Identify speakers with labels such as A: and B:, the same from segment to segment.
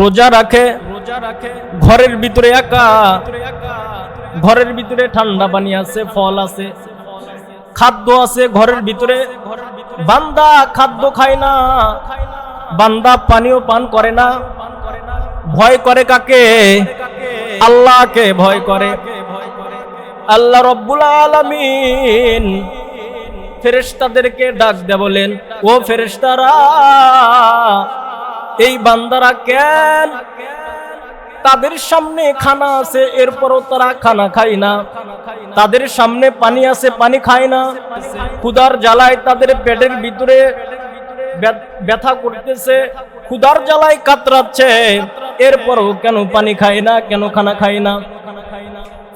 A: রোজা রাখে রোজা রাখে ঘরের ভিতরে একা, ঘরের ভিতরে ঠান্ডা পানি আছে, ফল আছে, খাদ্য আছে, ঘরের ভিতরে বান্দা খাদ্য খায় না, বান্দা পানিও পান করে না, ভয় করে কাকে? আল্লাহকে ভয় করে। আল্লাহ রব্বুল আলামিন ফেরেশতাদেরকে ডাক দে বলেন, ও ফেরেশতারা এই বান্দারা কেন? তাদের সামনে খানা আছে, এরপরও তারা খানা খায় না। তাদের সামনে পানি আছে, পানি খায় না। ক্ষুদার জ্বালায় তাদের পেটের ভিতরে ব্য- ব্যথা করতেছে। ক্ষুদার জ্বালায় কাতরাচ্ছে। এরপরও কেন পানি খায় না, কেন খানা খায় না?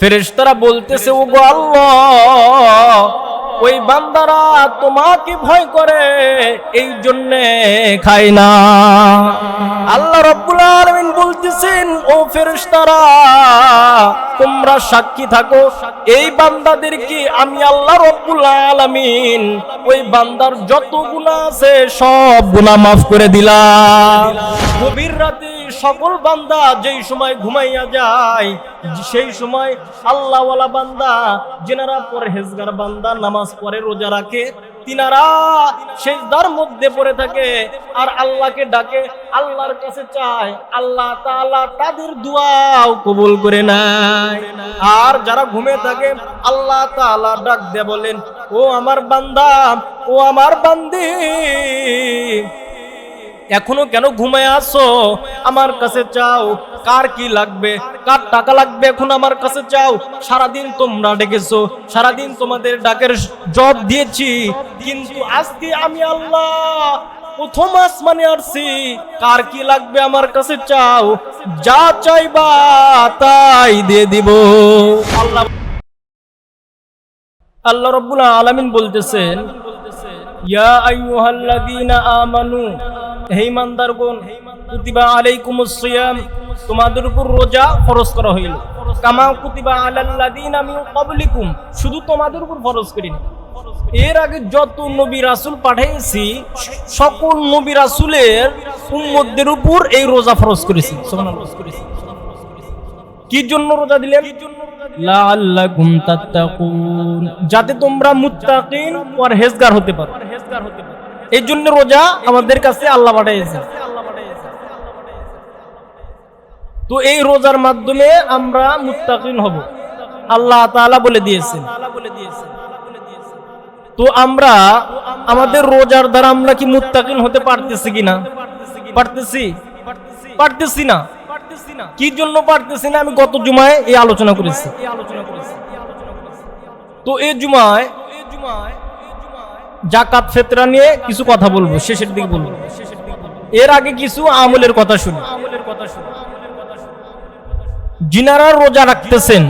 A: ফেরেশতারা বলতেছে ও গো আল্লাহ ওই বান্দারা তোমাকে ভয় করে এই জন্যে খায় না। আল্লাহ রব্বুল আলামিন বলতেছেন, ও ফেরেশতারা, তোমরা সাক্ষী থাকো। এই বান্দাদেরকে আমি আল্লাহ রব্বুল আলামিন ওই বান্দার যত গুনাহ আছে সব গুনাহ মাফ করে দিলাম। গভীর রাতে সকল বান্দা যেই সময় ঘুমাইয়া যায়, সেই সময় আল্লাহওয়ালা বান্দা, যেনারা পরহেজগার বান্দা, নামাজ পড়ে, রোজা রাখে তিনারা সেজদার মধ্যে পড়ে থাকে আর আল্লাহকে ডাকে, আল্লাহর কাছে চায়, আল্লাহ তাআলা তাদের দুয়াও কবুল করে নেয়। আর যারা ঘুমে থাকে, আল্লাহ তাআলা ডাক দিয়ে বলেন, ও আমার বান্দা, ও আমার বান্দি, এখনও কেন ঘুমায় আসো আমার কাছে চাও। কার কি লাগবে? কার টাকা লাগবে? এখন আমার কাছে চাও। সারাদিন তোমরা ডেকেছো। সারাদিন তোমাদের ডাকের জব দিয়েছি। কিন্তু আজকে আমি আল্লাহ প্রথম আসমানে আসছি। কার কি লাগবে আমার কাছে চাও? যা চাইবা তাই দিয়ে দিব। আল্লাহ আল্লাহ রব্বুল আলামিন বলতেছেন, ইয়া আইয়ুহাল্লাযীনা আমানু তোমাদের উপর রোজা ফরজ করা হইল। কামা কুতিবা শুধু তোমাদের উপর ফরজ এর আগে যত নবী রাসূল পাঠিয়েছি সকল নবী রাসূলের উম্মতদের উপর এই রোজা ফরজ করেছি। কি জন্য রোজা দিলেন? তাত্তাকুন। যাতে তোমরা মুত্তাকিন পরহেজগার হতে পারো। এই জন্য রোজা আমাদের কাছে আল্লাহ পাঠিয়েছেন তো এই রোজার মাধ্যমে আমরা মুত্তাকিন হব। আল্লাহ তাআলা বলে দিয়েছেন। তো আমরা আমাদের রোজার দ্বারা আমরা কি মুত্তাকিন হতে পারতেছি কিনা? পারতেছি। পারতেছি না। কি জন্য পারতেছি না? আমি গত জুমায় এই আলোচনা করেছি। তো এই জুমায় জাকাত ফেতরা নিয়ে কিছু কথা বলব, শেষের দিকে বলব। এর আগে কিছু আমলের কথা শুনি। যিনারা রোজা রাখতেছেন,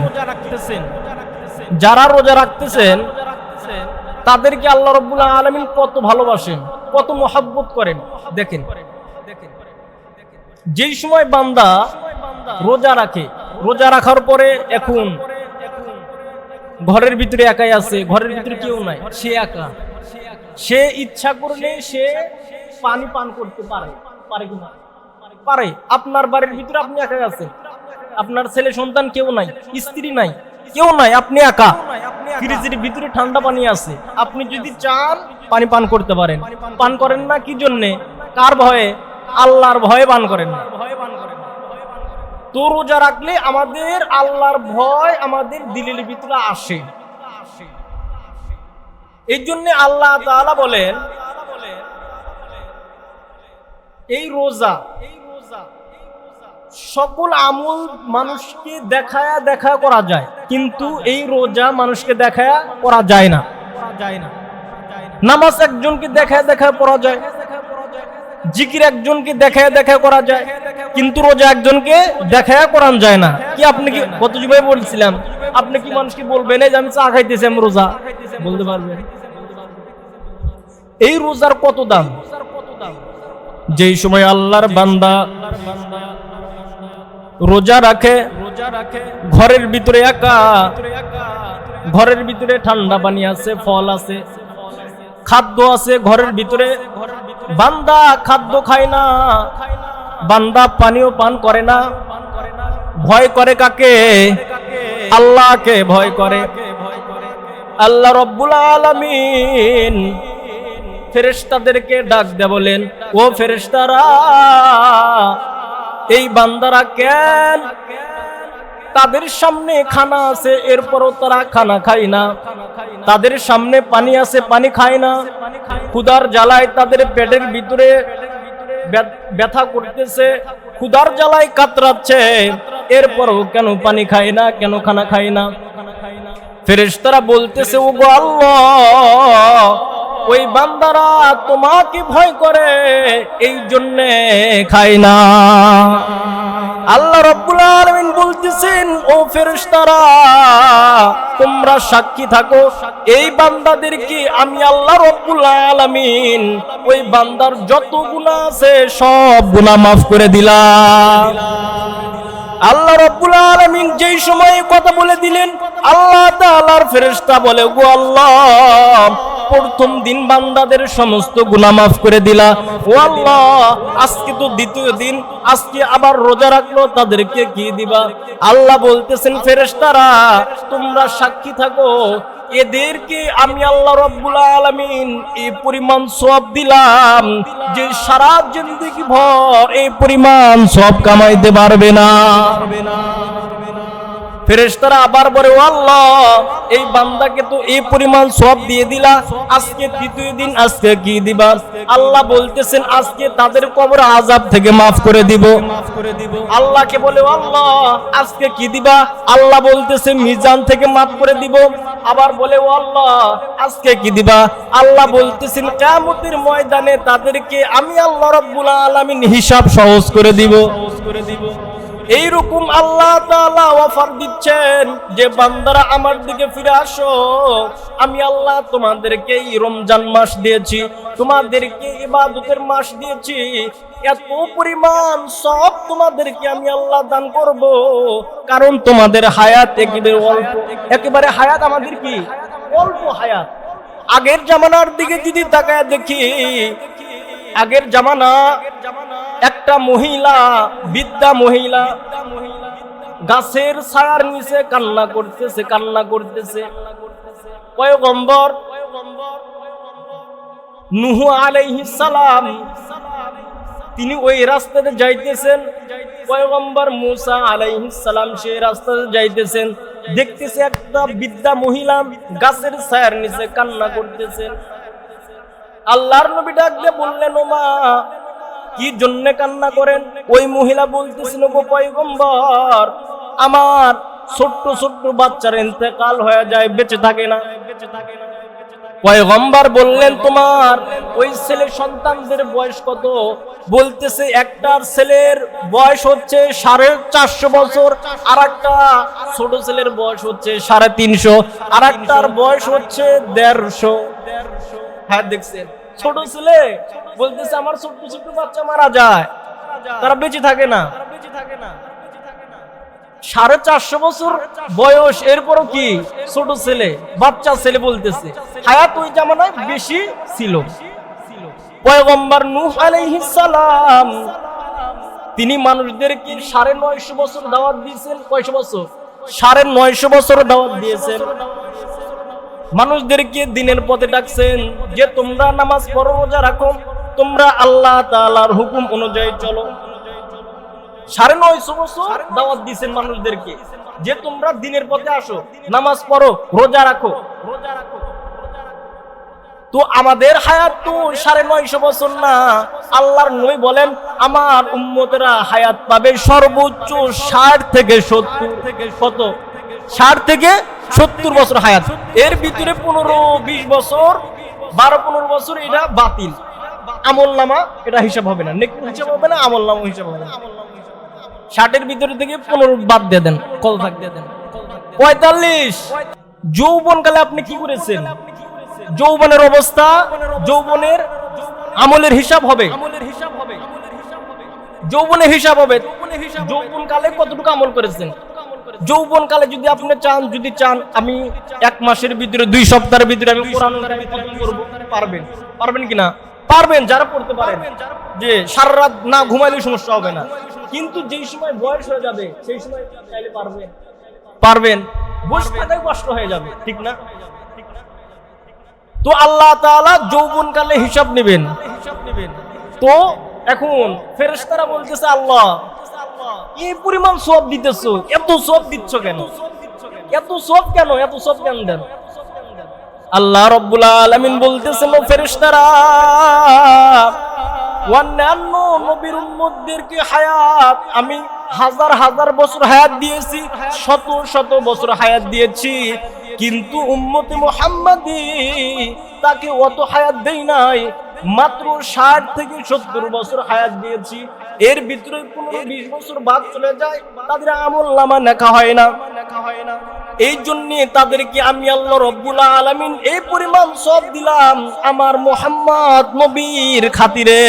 A: যারা রোজা রাখতেছেন, তাদেরকে আল্লাহ রব্বুল্লাহ আলমিন কত ভালোবাসেন, কত মহাব্বত করেন। দেখেন, যেই সময় বান্দা রোজা রাখে, রোজা রাখার পরে এখন ঘরের ভিতরে একাই আছে, ঘরের ভিতরে কেউ নাই, সে একা। সে ইচ্ছা করলে সে পানি পান করতে পারে পারে কিনা পারে। আপনার বাড়ির ভিতরে আপনি একাই আছেন। আপনার ছেলে সন্তান কেউ নাই, স্ত্রী নাই, কেউ নাই, আপনি একা। ফ্রিজের ভিতরে ঠান্ডা পানি আছে। আপনি যদি চান পানি পান করতে পারেন। পান করেন না কি জন্যে? কার ভয়ে? আল্লাহর ভয়ে পান করেন না। তো রোজা রাখলে আমাদের আল্লাহর ভয় আমাদের দিলের ভিতরে আসে। এই জন্য আল্লাহ তাআলা বলেন, এই রোজা, সকল আমল মানুষকে দেখায়া দেখা করা যায়, কিন্তু এই রোজা মানুষকে দেখায়া করা যায় না। নামাজ একজনকে দেখায় দেখায় পড়া যায়, জিকির একজনকে দেখায় দেখা করা যায়, কিন্তু রোজা একজনকে দেখায় করান যায় না। কি আপনি কি গত জুমায় বলছিলাম? আপনি কি মানুষকে বলবেন, এই যে আমি চা খাইতেছি, আমি রোজা? বলতে পারবেন। এই রোজার কত দাম? যেই সময় আল্লাহর বান্দা রোজা রাখে, ঘরের ভিতরে একা, ঘরের ভিতরে ঠান্ডা পানি আছে, ফল আছে, খাদ্য আছে, ঘরের ভিতরে বান্দা খাদ্য খায় না, বান্দা পানিও পান করে না, ভয় করে কাকে? আল্লাহকে ভয় করে। আল্লাহ রব্বুল আলামিন ফেরেশতাদেরকে ডাক দে বলেন, ও ফেরেশতারা, এই বান্দারা কেন? তাদের সামনে খানা আছে, এরপরও তারা খানা খায় না। তাদের সামনে পানি আছে, পানি খায় না। ক্ষুদার জ্বালায় তাদের পেটের ভিতরে ব্য- ব্যথা করতেছে। ক্ষুদার জ্বালায় কাতরাচ্ছে, এরপরও কেন পানি খায় না, কেন খানা খায় না? ফেরেশতারা বলতেছে ও গো আল্লাহ ওই বান্দারা তোমাকে ভয় করে, এই জন্যে খায় না। আল্লাহ রব্বুল আলামিন বলতেছেন, ও ফেরেশতারা, তোমরা সাক্ষী থাকো। এই বান্দাদেরকে আমি আল্লাহ রব্বুল আলামিন ওই বান্দার যত গুনাহ আছে সব গুনাহ মাফ করে দিলাম। আল্লাহ রব্বুল আলামিন যেই সময়ে কথা বলে দিলেন, আল্লাহ তাআলার ফেরেশতা বলে গো আল্লাহ প্রথম দিন বান্দাদের সমস্ত গুনাহ মাফ করে দিলা। ও আল্লাহ, আজকে তো দ্বিতীয় দিন, আজকে আবার রোজা রাখল, তাদেরকে কি দিবা? আল্লাহ বলতেছেন, ফেরেশতারা, তোমরা সাক্ষী থাকো, এদেরকে আমি আল্লাহ রব্বুল আলামিন এই পরিমাণ সব দিলাম, যে সারা জিন্দেগি ভর এই পরিমাণ সব কামাইতে পারবে না। ফেরেশতারা আবার বলে, ও আল্লাহ, এই বান্দাকে তো এই পরিমাণ সব দিয়ে দিলা। আজকে তৃতীয় দিন, আজকে কি দিবা? আল্লাহ বলতেছেন, আজকে তাদের কবর আজাব থেকে মাফ করে দিব। আল্লাহকে বলে আল্লাহ, আজকে কি দিবা? আল্লাহ বলতেছে, মিজান থেকে মাফ করে দিব। আবার বলে, ও আল্লাহ, আজকে কি দিবা? আল্লাহ বলতেছেন, কিয়ামতের ময়দানে তাদেরকে আমি আল্লাহ রাব্বুল আলামিন হিসাব সহজ করে দিব করে দিব। এইরকম আল্লাহ অফার দিচ্ছেন যে বান্দারা আমার দিকে ফিরে আসো। আমি আল্লাহ তোমাদেরকে এই রমজান মাস দিয়েছি তোমাদেরকে ইবাদতের মাস দিয়েছি। এত পরিমাণ সব তোমাদেরকে আমি আল্লাহ দান করব। কারণ তোমাদের হায়াত একেবারে অল্প, একেবারে হায়াত আমাদের কি? অল্প হায়াত। আগের জামানার দিকে যদি তাকায় দেখি, আগের জামানা একটা মহিলা বিদ্যা মহিলা, গাছের ছায়ার নিচে কান্না করতেছে কান্না করতেছে। পয়গম্বর নুহু আলাইহিস সালাম, তিনি ওই রাস্তাতে যাইতেছেন। পয়গম্বর মুসা সালাম সেই রাস্তাতে যাইতেছেন। দেখতেছে একটা বিদ্যা মহিলা গাছের ছায়ার নিচে কান্না করতেছেন আল্লাহর নবী ডাক দিয়ে বললেন ও মা কি জন্য কান্না করেন? ওই মহিলা বলতেছিল, গো পয়গম্বর, আমার ছোট্ট ছোট্ট বাচ্চার ইন্তেকাল হয়ে যায়, বেঁচে থাকে না। বেঁচে থাকে না পয়গম্বর বললেন, তোমার ওই ছেলে সন্তানদের বয়স কত? বলতেছে, একটার ছেলের বয়স হচ্ছে সাড়ে চারশো বছর আর একটা ছোট ছেলের বয়স হচ্ছে সাড়ে তিনশো আর একটার বয়স হচ্ছে দেড়শো। হ্যাঁ দেখছেন। ছোট ছেলে বলতেছে, আমার ছোট্ট ছোট্ট বাচ্চা মারা যায়। তারা বেঁচে থাকে না। সাড়ে চারশো বছর বয়স, এরপরও কি ছোট ছেলে, বাচ্চা ছেলে বলতেছে। হায়াত ওই জামানায় বেশি ছিল। পয়গম্বর নূহ আলাইহিস সালাম, তিনি মানুষদেরকে সাড়ে নয়শো বছর দাওয়াত দিয়েছেন। কয়শো বছর? সাড়ে নয়শো বছর দাওয়াত দিয়েছেন। মানুষদেরকে দিনের পথে ডাকছেন যে তোমরা নামাজ পড়ো, রোজা রাখো, তোমরা আল্লাহ তাআলার হুকুম অনুযায়ী চলো। সাড়ে নয়শো বছর দাওয়াত দিয়েছেন মানুষদেরকে যে তোমরা দিনের পথে আসো, নামাজ পড়ো, রোজা রাখো। রোজা রাখো তো আমাদের হায়াত তো সাড়ে নয়শো বছর না। আল্লাহর নই বলেন, আমার উম্মতেরা হায়াত পাবে সর্বোচ্চ ষাট থেকে সত্তর। থেকে কত? ষাট থেকে সত্তর বছর হায়াত। এর ভিতরে পনেরো, বিশ বছর, বারো, পনেরো বছর এটা বাতিল। আমল নামা এটা হিসাব হবে না। নেক হিসাব হবে না, আমল নামা হিসাব হবে না। ষাটের ভিতরে থেকে পনেরো বাদ দিয়ে দেন কত থাক দিয়ে দেন। পঁয়তাল্লিশ। যৌবনকালে আপনি কি করেছেন? যৌবনের অবস্থা, যৌবনের আমলের হিসাব হবে। যৌবনের হিসাব হবে। যৌবন কালে কতটুকু আমল করেছেন? যৌবন কালে যদি আপনি চান যদি চান আমি এক মাসের ভিতরে দুই সপ্তাহের ভিতরে আমি কোরআন করব। পারবেন? পারবেন কিনা পারবেন যারা পড়তে পারেন। যে সারা রাত না ঘুমাইলে সমস্যা হবে না। কিন্তু যেই সময় বয়স হয়ে যাবে সেই সময় চাইলে পারবেন। পারবেন? বসে থাকাই কষ্ট হয়ে যাবে ঠিক না? তো আল্লাহ তাআলা যৌবনকালে হিসাব নেবেন। তো এখন ফেরেশতারা বলতেছে আল্লাহ এই পরিমাণ সব দিতেছো? এত সব দিচ্ছ কেন? এত সব কেন? এত সব কেন দেন? আল্লাহ রব্বুল আলামিন বলতেছেন ফেরেশতারা, অন্যান্য নবীর হায়াত, আমি হাজার হাজার বছর হায়াত দিয়েছি, শত শত বছর হায়াত দিয়েছি, কিন্তু উম্মতে মুহাম্মাদি তাকে অত হায়াত দেই নাই, মাত্র ষাট থেকে সত্তর বছর হায়াত দিয়েছি এর ভিতরে পনেরো বিশ বছর বাদ চলে যায়, তাদের আমল নামা নেখা হয় না লেখা হয় না। এই জন্য তাদেরকে আমি আল্লাহ রব্বুল আলামিন এই পরিমাণ সব দিলাম আমার মোহাম্মদ নবীর খাতিরে।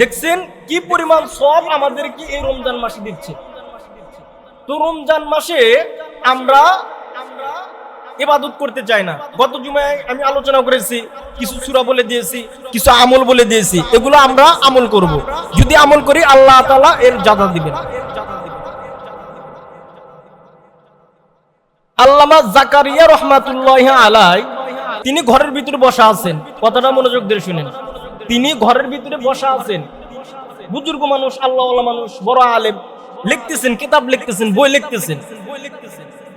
A: দেখছেন কি পরিমাণ সব আমাদেরকে এই রমজান মাসে দিচ্ছে? তো রমজান মাসে আমরা ইবাদত করতে চাই না। গত জুমায় আমি আলোচনা করেছি, কিছু সূরা বলে দিয়েছি, কিছু আমল বলে দিয়েছি, এগুলো আমরা আমল করব। যদি আমল করি, আল্লাহ তাআলা এর জাদা দিবেন। আল্লামা জাকারিয়া রহমাতুল্লাহ আলাই তিনি ঘরের ভিতরে বসা আছেন। কথাটা মনোযোগ দিয়ে শুনেন। তিনি ঘরের ভিতরে বসা আছেন। বুজুর্গ মানুষ আল্লাহ মানুষ, বড় আলেম, লিখতেছেন, কিতাব লিখতেছেন, বই লিখতেছেন।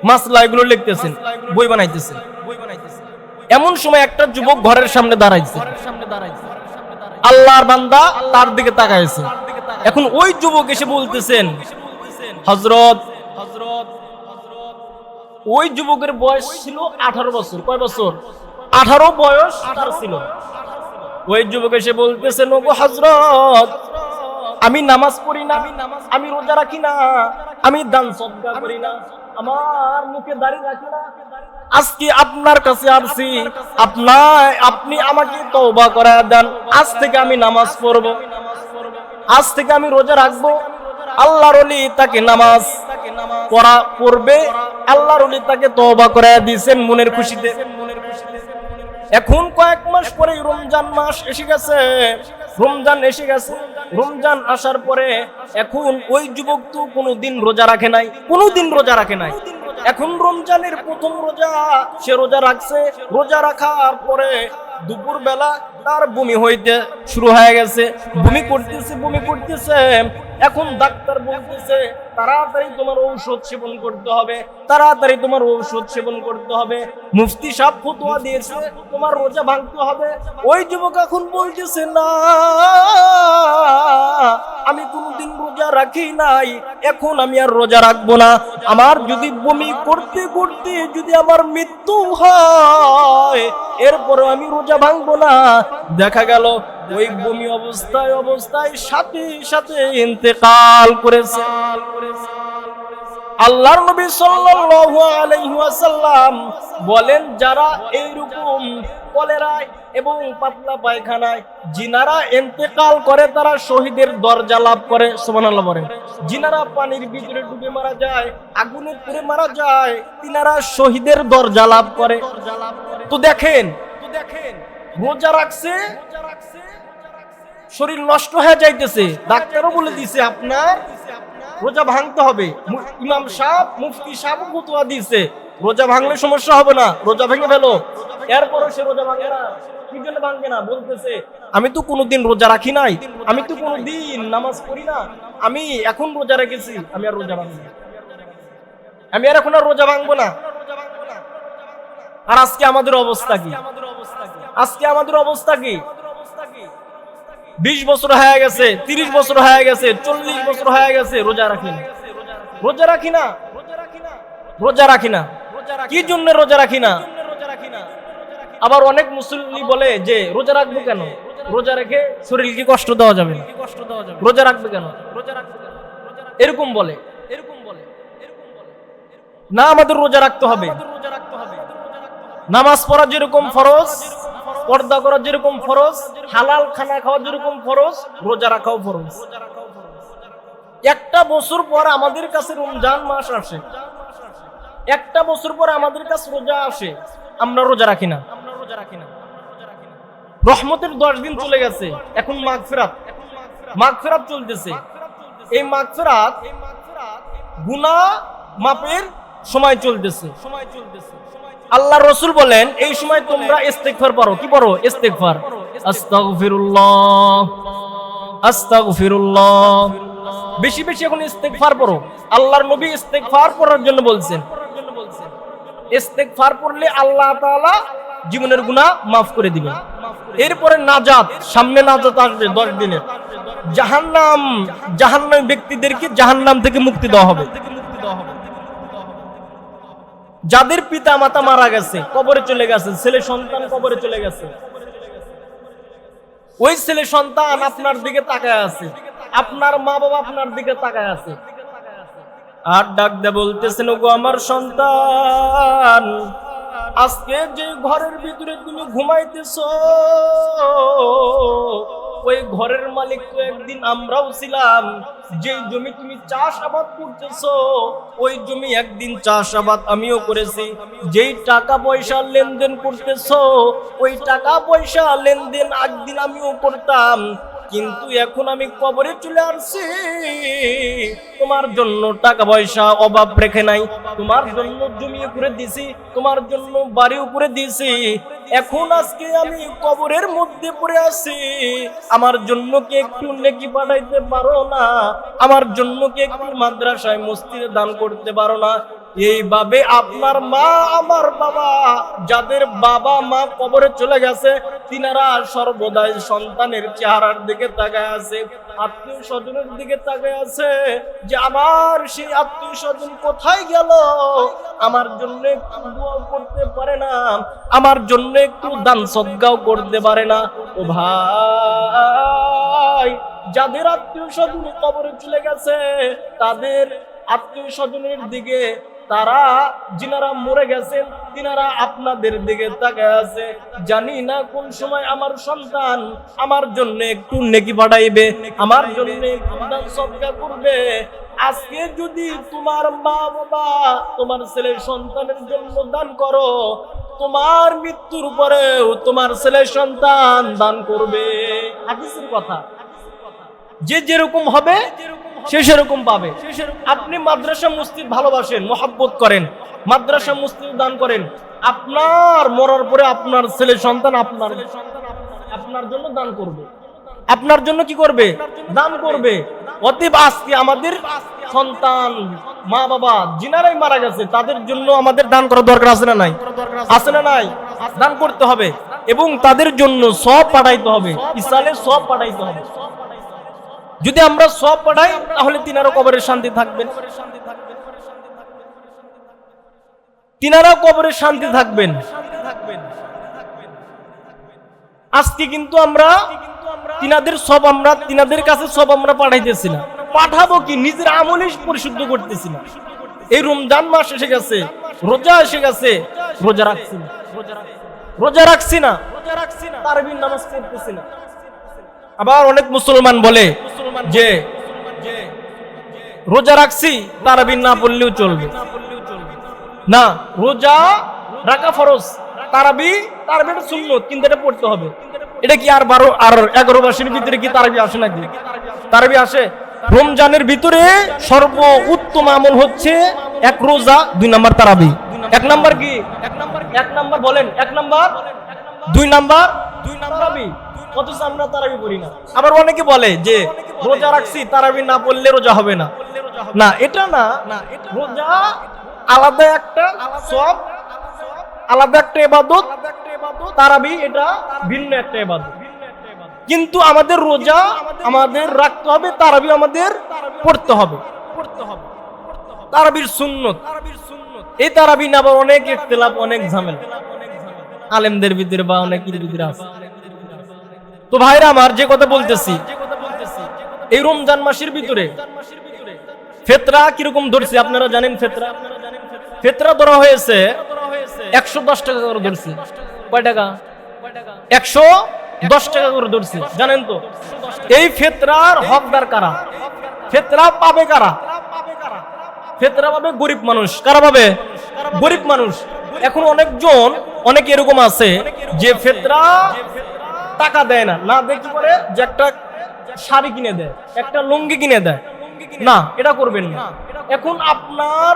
A: মাসলা এগুলো লিখতেছেন বই বানাইতেছেন। এমন সময় একটা যুবক ঘরের সামনে দাঁড়াইছে। আল্লাহর বান্দা তার দিকে তাকাইছে। এখন ওই যুবক এসে বলতেছেন হজরত ওই যুবকের বয়স ছিল আঠারো বছর। কয় বছর? আঠারো বয়স আঠারো ছিল। ওই যুবক এসে বলতেছে নবু হজরত আমি নামাজ পড়ি না আমি রোজা রাখি না আমি দান সদ্গা করি না। আমার মুখে দাঁড়িয়ে রাখি না। আজকে আপনার কাছে আসছি। আপনার, আপনি আমাকে তওবা করা দেন। আজ থেকে আমি নামাজ পড়ব। আজ থেকে আমি রোজা রাখব। আল্লাহর অলি তাকে নামাজ পড়া, পড়বে। আল্লাহর অলি তাকে তওবা করে দিয়েছেন মনের খুশিতে। এখন কয়েক মাস পরে রমজান মাস এসে গেছে। রমজান এসে গেছে। রমজান আসার পরে এখন ওই যুবক তো কোনোদিন রোজা রাখে নাই, কোনোদিন রোজা রাখে নাই। এখন রমজানের প্রথম রোজা, সে রোজা রাখছে। রোজা রাখার পরে দুপুর বেলা তার বমি হইতে শুরু হয়ে গেছে। বমি করতেছে বমি করতেছে। এখন ডাক্তার বলতেছে, তাড়াতাড়ি তোমার ঔষধ সেবন করতে হবে, তাড়াতাড়ি তোমার ঔষধ সেবন করতে হবে। মুফতি সাহেব ফতোয়া দিয়েছে, তোমার রোজা ভাঙতে হবে। ওই যুবক এখন বলতেছে, না, আমি কোনোদিন রোজা রাখি নাই। এখন আমি আর রোজা রাখব না। আমার যদি বমি করতে করতে যদি আমার মৃত্যু হয় এরপরে আমি রোজা ভাঙবো না। দেখা গেল, ওই বমি অবস্থায় অবস্থায় সাথে সাথে ইন্তেকাল করেছে। আল্লাহর নবী সাল্লাল্লাহু আলাইহি ওয়াসাল্লাম বলেন, যারা এইরকম কলেরায় এবং পাতলা পায়খানায় জিনারা ইন্তেকাল করে, তারা শহীদের দরজা লাভ করে। সুবহানাল্লাহ বলেন। জিনারা পানির ভিতরে ডুবে মারা যায়, আগুনে পুড়ে মারা যায়, তিনারা শহীদের দরজা লাভ করে। তো দেখেন তো দেখেন রোজা রাখছে, শরীর নষ্ট হয়ে যাইতেছে। ডাক্তারও বলে দিছে আপনার রোজা ভাঙতে হবে। ইমাম সাহেব, মুফতি সাহেব ফতোয়া দিয়েছে। রোজা ভাঙলে সমস্যা হবে না, রোজা ভেঙে ফেলো। এরপরও সে রোজা ভাঙে না। আমি তো কোনোদিন রোজা রাখি নাই। আমি তো কোনোদিন নামাজ পড়ি না। আমি এখন রোজা রেখেছি, আমি আর রোজা ভাঙবো আমি আর এখন আর রোজা ভাঙবো না। আর আজকে আমাদের অবস্থা কি? আজকে আমাদের অবস্থা কি? বিশ বছর হয়ে গেছে, তিরিশ বছর হয়ে গেছে, চল্লিশ বছর হয়ে গেছে, রোজা রাখি না। রোজা রাখি না? রোজা রাখি না। কি জন্য রোজা রাখি না? আবার অনেক মুসল্লি বলে যে, রোজা রাখব কেন? রোজা রেখে শরীরকে কষ্ট দেওয়া যাবে না? রোজা রাখবে কেন? রোজা রাখবে এরকম বলে এরকম বলে। না আমাদের রোজা রাখতে হবে। নামাজ পড়া যেরকম ফরজ পর্দা করা যেরকম ফরজ, হালাল খানা খাওয়া যেরকম ফরজ, রোজা রাখাও ফরজ। একটা বছর পর আমাদের কাছে রমজান মাস আসে। একটা বছর পর আমাদের কাছে রোজা আসে, আমরা রোজা রাখি না। রহমতের দশ দিন চলে গেছে, এখন মাগফিরাত মাগফিরাত চলতেছে। এই মাগফিরাত গুনাহ মাপের সময় চলতেছে সময় চলতেছে। আল্লাহ রসুল বলেন, এই সময় তোমরা ইস্তেগফার পড়ো। কি পড়ো? ইস্তেগফার। আস্তাগফিরুল্লাহ। আস্তাগফিরুল্লাহ। বেশি বেশি এখন ইস্তেগফার পড়ো। আল্লাহর নবী ইস্তেগফার পড়ার জন্য বলছেন। ইস্তেগফার পড়লে আল্লাহ তাআলা জীবনের গুনাহ মাফ করে দিবেন। এরপরে নাজাত, সামনে নাজাত আসবে দশ দিনের। জাহান্নাম জাহান্নাম ব্যক্তিদেরকে জাহান্নাম থেকে মুক্তি দেওয়া হবে। যাদের পিতা মাতা মারা গেছে, কবরে চলে গেছে, ছেলে সন্তান কবরে চলে গেছে। ওই ছেলে সন্তান আপনার দিকে তাকায় আছে। আপনার মা বাবা আপনার দিকে তাকায় আছে। আর ডাক দে বলতেছেন গো আমার সন্তান, আজকে যে ঘরের ভিতরে তুমি ঘুমাইতেছ ওই ঘরের মালিক তো একদিন আমরাও ছিলাম। যে জমি তুমি চাষাবাদ করতেছ, ওই জমি একদিন চাষাবাদ আমিও করেছি। যেই টাকা পয়সা লেনদেন করতেছ, ওই টাকা পয়সা লেনদেন একদিন আমিও করতাম। কিন্তু এখন আমি কবরে চলে আসছি। তোমার জন্য টাকা পয়সা অভাব রেখে নাই। তোমার জন্য জমি করে দিছি, তোমার জন্য বাড়ি উপরে দিছি। এখন আজকে আমি কবরের মধ্যে পড়ে আছি। আমার জন্য কি একটু নেকি পাঠাইতে পারো না? আমার জন্য কি একটু মাদ্রাসায় মসজিদে দান করতে পারো না? এইভাবে আপনার মা, আমার বাবা, যাদের বাবা মা কবরে চলে গেছে, তিনারা সর্বদাই সন্তানের চেহারার দিকে তাকায় আছে, আত্মীয় স্বজনের দিকে তাকায় আছে যে, আমার সেই আত্মীয় স্বজন কোথায় গেল? আমার জন্য একটু দোয়া করতে পারে না, আমার জন্য একটু দান সদ্গাও করতে পারে না। ও ভাই, যাদের আত্মীয় স্বজন কবরে চলে গেছে, তাদের আত্মীয় স্বজনের দিকে তারা যিনারা মরে গেছেন, তিনারা আপনাদের দিকে তাকায় আছে। জানি না কোন সময় আমার সন্তান আমার জন্য একটু নেকি পাঠাইবে, আমার জন্য সদকা করবে। আজকে যদি তোমার মা বাবা তোমার ছেলে সন্তানের জন্য দান করো, তোমার মৃত্যুর পরেও তোমার ছেলে সন্তান দান করবে। কথা। যে যেরকম হবে সে সেরকম পাবে। আপনি মাদ্রাসা মসজিদ ভালোবাসেন, মোহাব্বত করেন, মাদ্রাসা মসজিদ দান করেন, আপনার মরার পরে আপনার ছেলে সন্তান আপনার আপনার জন্য দান করবে। আপনার জন্য কি করবে? দান করবে। অতএব আজকে আমাদের সন্তান মা বাবা যিনারাই মারা গেছে, তাদের জন্য আমাদের দান করার দরকার আছে না নাই? আছে না নাই? দান করতে হবে এবং তাদের জন্য সব পাঠাইতে হবে। ইসালে সব পাঠাইতে হবে। যদি আমরা সব পাঠাই, তাহলে তিনারও কবরের শান্তি থাকবেন তিনারাও কবরের শান্তি থাকবেন। আজকে কিন্তু আমরা, তিনাদের সব আমরা, তিনাদের কাছে সব আমরা পাঠাইতেছি না। পাঠাবো কি? নিজের আমলে পরিশুদ্ধ করতেছি না। এই রমজান মাস এসে গেছে, রোজা এসে গেছে, রোজা রাখছি না। রোজা রাখছি না রোজা রাখছি না তারবির নামাজ পড়তেছি না। আবার অনেক মুসলমান বলে যে রোজা রাখছি তারাবিন না পড়লেও চলবে। না রোজা রাখা ফরজ তারাবি তারাবিটা সুন্নত কিন্তু এটা পড়তে হবে। এটা কি আর বারো আর এগারো মাসের ভিতরে কি তারাবি আসে নাকি? তারাবি আসে? রমজানের ভিতরে সর্ব উত্তম আমল হচ্ছে এক রোজা দুই নাম্বার তারাবি। এক নাম্বার কি? এক নাম্বার এক নাম্বার? বলেন এক নাম্বার দুই নাম্বার? দুই নাম্বারবি অথচ আমরা তারাবি পড়ি না। আবার অনেকে বলে যে, রোজা রাখছি, তারাবি না পড়লে রোজা হবে না। না, এটা না। রোজা আলাদা একটা সব, আলাদা একটা এবাদত। তারাবি এটা ভিন্ন একটা এবাদত। কিন্তু আমাদের রোজা আমাদের রাখতে হবে, তারাবি আমাদের পড়তে হবে। পড়তে হবে তারাবির সুন্নত। এই তারাবি না আবার অনেক ইখতিলাফ, অনেক ঝামেলা। আলেমদের ভিতরে বা অনেকের ভিতরে আছে। তো ভাইরা আমার যে কথা বলতেছি এই রমজান মাসের ভিতরে ফেতরা কীরকম ধরছে আপনারা জানেন ফেতরা? ফেতরা ধরা হয়েছে একশো দশ টাকা করে ধরছে। কয় টাকা? একশো দশ টাকা করে ধরছে জানেন তো? এই ফেতরার হকদার কারা? ফেতরা পাবে কারা? ফেতরা পাবে গরিব মানুষ। কারা পাবে? গরিব মানুষ। এখন অনেকজন, অনেক এরকম আছে যে ফেতরা টাকা দেয় না। না দেখি করে? যে একটা শাড়ি কিনে দেয়, একটা লুঙ্গি কিনে দেয়। না, এটা করবেন না। এখন আপনার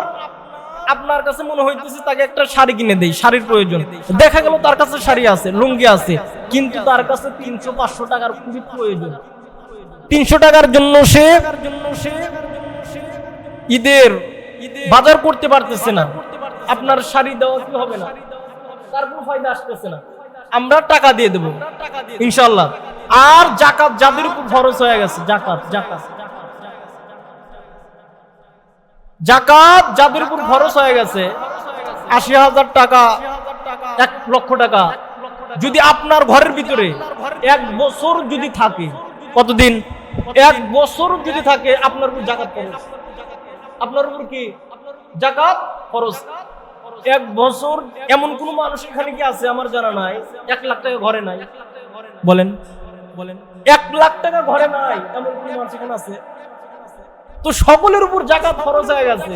A: আপনার কাছে মনে হইতেছে তাকে একটা শাড়ি কিনে দেই, শাড়ির প্রয়োজন। দেখা গেল তার কাছে শাড়ি আছে, লুঙ্গি আছে, কিন্তু তার কাছে তিনশো, পাঁচশো টাকার খুবই প্রয়োজন। তিনশো টাকার জন্য সে ঈদের বাজার করতে পারতেছে না। আপনার শাড়ি দেওয়া কি হবে না? তার কোনো ফায়দা আসতেছে না। আমরা টাকা দিয়ে দেবো। ইনশাল্লাহ আর জাকাত যাদের উপর খরচ হয়ে গেছে, জাকাত জাকাত। জাকাত যাদের উপর খরচ হয়ে গেছে, আশি হাজার টাকা, এক লক্ষ টাকা। যদি আপনার ঘরের ভিতরে এক বছর যদি থাকে, কতদিন? এক বছর যদি থাকে, আপনার উপর জাকাত খরচ। আপনার উপর কি? জাকাত খরচ। এক বছর এমন কোন মানুষ এখানে কি আছে আমার জানা নাই? এক লাখ টাকা ঘরে নাই। বলেন বলেন। এক লাখ টাকা ঘরে নাই, এমন কোন মানুষ এখানে আছে? তো সকলের উপর জাকাত খরচ হয়ে গেছে।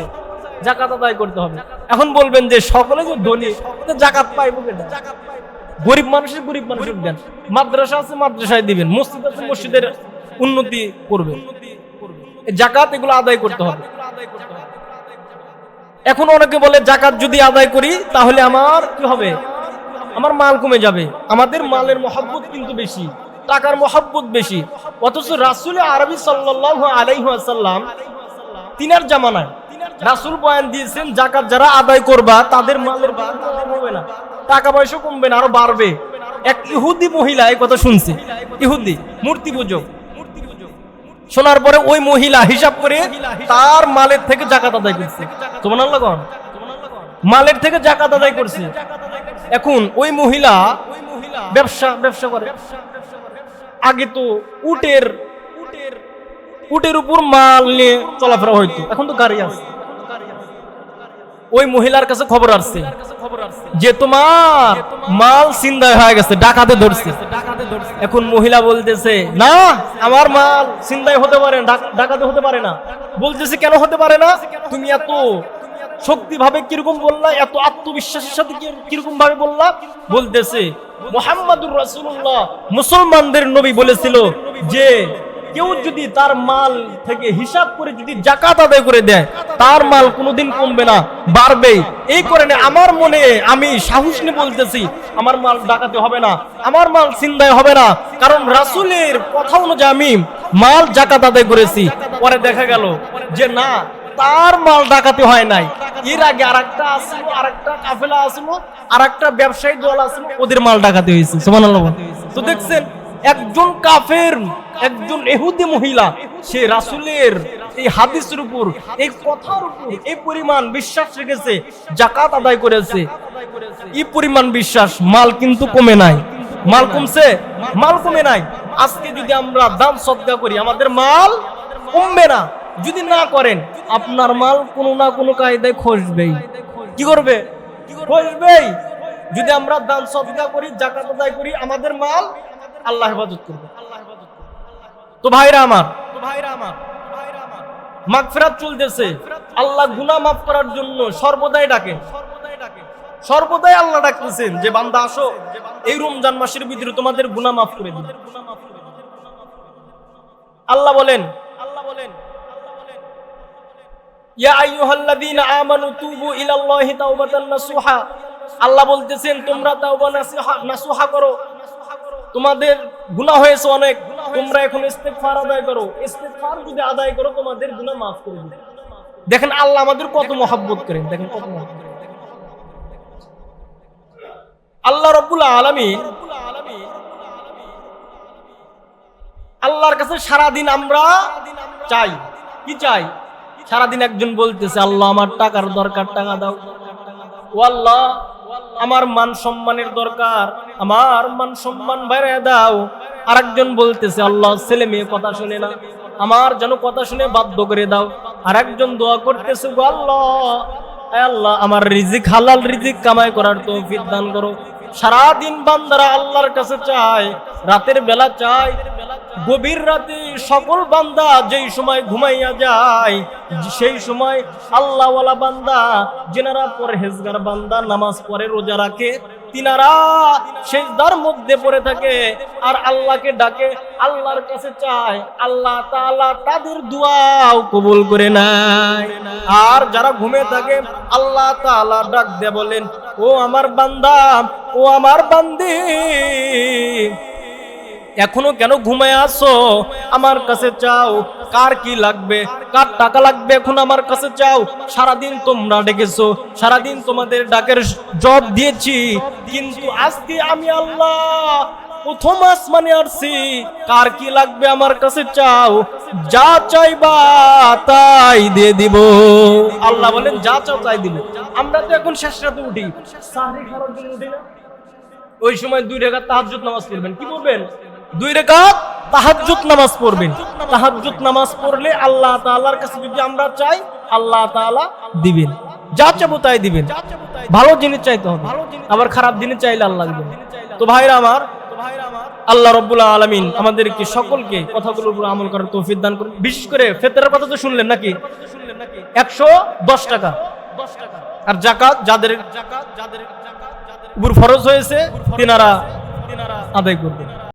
A: জাকাত আদায় করতে হবে। এখন বলবেন যে সকলে যে ধনী জাকাত পাইবো কেটা গরিব মানুষের গরিব মানুষের দেন মাদ্রাসা আছে, মাদ্রাসায় দিবেন। মসজিদ আছে, মসজিদের উন্নতি করবেন। জাকাত এগুলো আদায় করতে হবে। এখন অনেকে বলে, জাকাত যদি আদায় করি, তাহলে আমার কি হবে? আমার মাল কমে যাবে। আমাদের মালের মহাব্বত কিন্তু বেশি, টাকার মহাব্বত বেশি। অথচ রাসুল আরবি সাল্লাহ আলাইহাল্লাম তিনার জামানায় রাসুল বয়ান দিয়েছেন, জাকাত যারা আদায় করবা, তাদের মালের হবে না। টাকা পয়সা কমবে না, আরও বাড়বে। এক ইহুদি মহিলা এই কথা শুনছে। ইহুদি, মূর্তি পুজো শোনার পরে ওই মহিলা হিসাব করে তার মালের থেকে জাকাত আদায় করছে। তোমার আল্লাহ মালের থেকে জাকাত আদায় করছে। এখন ওই মহিলা ব্যবসা ব্যবসা করে। আগে তো উটের উটের উপর মাল নিয়ে চলাফেরা হইতো, এখন তো গাড়ি আছে। ওই মহিলার কাছে খবর আসছে যে তোমার মাল চিন্তায় হয়ে গেছে ডাকাতে ধরছে। এখন মহিলা বলতেছে না আমার মাল চিন্তায় হতে পারে ডাকাতে হতে পারে না। বলতেছে কেন হতে পারে না? তুমি এত শক্তি ভাবে কীরকম বললা এত আত্মবিশ্বাসের সাথে কীরকম ভাবে বললা? বলতেছে মোহাম্মদুর রাসূলুল্লাহ। মুসলমানদের নবী বলেছিল যে কেউ যদি তার মাল থেকে হিসাব করে যদি জাকাত আদায় করে দেয়, তার মাল কোনোদিন কমবে না, বাড়বেই। এই কারণে আমার মনে আমি সাহস নিয়ে বলতেছি, আমার মাল ডাকাতে হবে না, আমার মাল চিন্তায় হবে না। কারণ রাসূলের কথা অনুযায়ী আমি মাল জাকাত আদায় করেছি। পরে দেখা গেল যে না, তার মাল ডাকাতে হয় নাই। এর আগে আরেকটা আসলো, আরেকটা কাফেলা আসলো, আরেকটা ব্যবসায়ী দল আসলো, ওদের মাল ডাকাতে হয়েছে। সুবহানাল্লাহ। তো দেখছেন একজন কাফের, একজন এহুদি মহিলা, সে রাসুলের এই হাদিসের উপর, এই কথার উপর এই পরিমাণ বিশ্বাস রেখেছে জাকাত আদায় করেছে। এই পরিমাণ বিশ্বাস মাল কিন্তু কমে নাই। মাল কমছে? মাল কমে নাই। আজকে যদি আমরা দান সদকা করি, আমাদের মাল কমবে না। যদি না করেন, আপনার মাল কোনো না কোনো কায়দায় খসবেই। কি করবে? খসবেই। যদি আমরা দান সদকা করি জাকাত আদায় করি, আমাদের মাল আল্লাহ হেফাজত করবে। তো ভাইরা আমার তো ভাইরা আমার মাগফিরাত চলতেছে। আল্লাহ গুনাহ মাফ করার জন্য সর্বদাই ডাকেন সর্বদাই আল্লাহ ডাকতেছেন যে বান্দা আসো এই রমজান মাসের ভিতরে তোমাদের গুনাহ মাফ করে দিবে। আল্লাহ বলেন আল্লাহ বলেন। ইয়া আইয়ুহাল্লাযীনা আমানু তুবু ইলাল্লাহি তাওবাতান নাসুহা। আল্লাহ বলতেছেন তোমরা তাওবা নাসিহা নাসুহা করো। তোমাদের গুনাহ হয়েছে অনেক, তোমরা এখন ইস্তেগফার আদায় করো। ইস্তেগফার যদি আদায় করো, তোমাদের গুনাহ মাফ করে দিবে। দেখেন আল্লাহ আমাদের কত মহব্বত করেন, দেখেন কত মহব্বত। আল্লাহ রব্বুল আলামিন, আল্লাহর কাছে সারাদিন আমরা চাই। কি চাই? সারাদিন একজন বলতেছে, আল্লাহ, আমার টাকার দরকার, টাকা দাও। ও আল্লাহ আমার মান সম্মানের দরকার। আমার মান সম্মান বাইরে দাও। আরেকজন বলতেছে, আল্লাহ, ছেলে মেয়ে কথা শুনে না। আমার যেন কথা শুনে বাধ্য করে দাও। আরেকজন দোয়া করতেছে, গো আল্লাহ আল্লাহ, আমার রিজিক, হালাল রিজিক কামাই করার তৌফিক দান করো। সারাদিন বান্দারা আল্লাহর কাছে চায়, রাতের বেলা চায় গভীর রাতে সকল বান্দা যেই সময় ঘুমাইয়া যায়, সেই সময় আল্লাহওয়ালা বান্দা, যেনারা পরহেজগার বান্দা, নামাজ পড়ে, রোজা রাখে, তিনারা সেজদার মধ্যে পড়ে থাকে আর আল্লাহকে ডাকে, আল্লাহর কাছে চায়, আল্লাহ তাআলা তাদের দোয়াও কবুল করে নেয়। আর যারা ঘুমে থাকে, আল্লাহ তাআলা ডাক দিয়ে বলেন, ও আমার বান্দা, ও আমার বান্দি এখনও কেন ঘুমায় আসো আমার কাছে চাও, কার কি লাগবে? কার টাকা লাগবে এখন আমার কাছে চাও? সারাদিন তোমরা ডেকেছো, সারাদিন তোমাদের ডাকের জব দিয়েছি। কিন্তু আজকে আমি আল্লাহ প্রথম আসমানে আসছি। কার কি লাগবে আমার কাছে চাও? যা চাইবা তাই দিয়ে দিব। আল্লাহ বলেন, যা চাও তাই দিব। আমরা তো এখন শেষ রাতে উঠি। সাহরি খাওয়ার জন্য উঠি না? ওই সময় দুই রেখাত তাহাজ্জুদ নামাজ পড়বেন। কি পড়বেন? দুই রেখাত তাহাজ্জুদ নামাজ পড়বেন। তাহাজ্জুদ নামাজ পড়লে আল্লাহ তাআলার কাছে যদি আমরা চাই, আল্লাহ তাআলা দিবেন। যা চাবো তাই দিবেন। ভালো জিনিস চাইতে হবে। আবার খারাপ জিনিস চাইলে আল্লাহ দিবেন। তো ভাইরা আমার, আল্লাহ রব্বুল আলমিন আমাদেরকে সকলকে কথাগুলোর উপর আমল করার তৌফিক দান করুন। বিশেষ করে ফেতরার কথা তো শুনলেন নাকি? একশো দশ টাকা। আর জাকাত যাদের উপর ফরজ হয়েছে, তিনারা আদায় করবেন।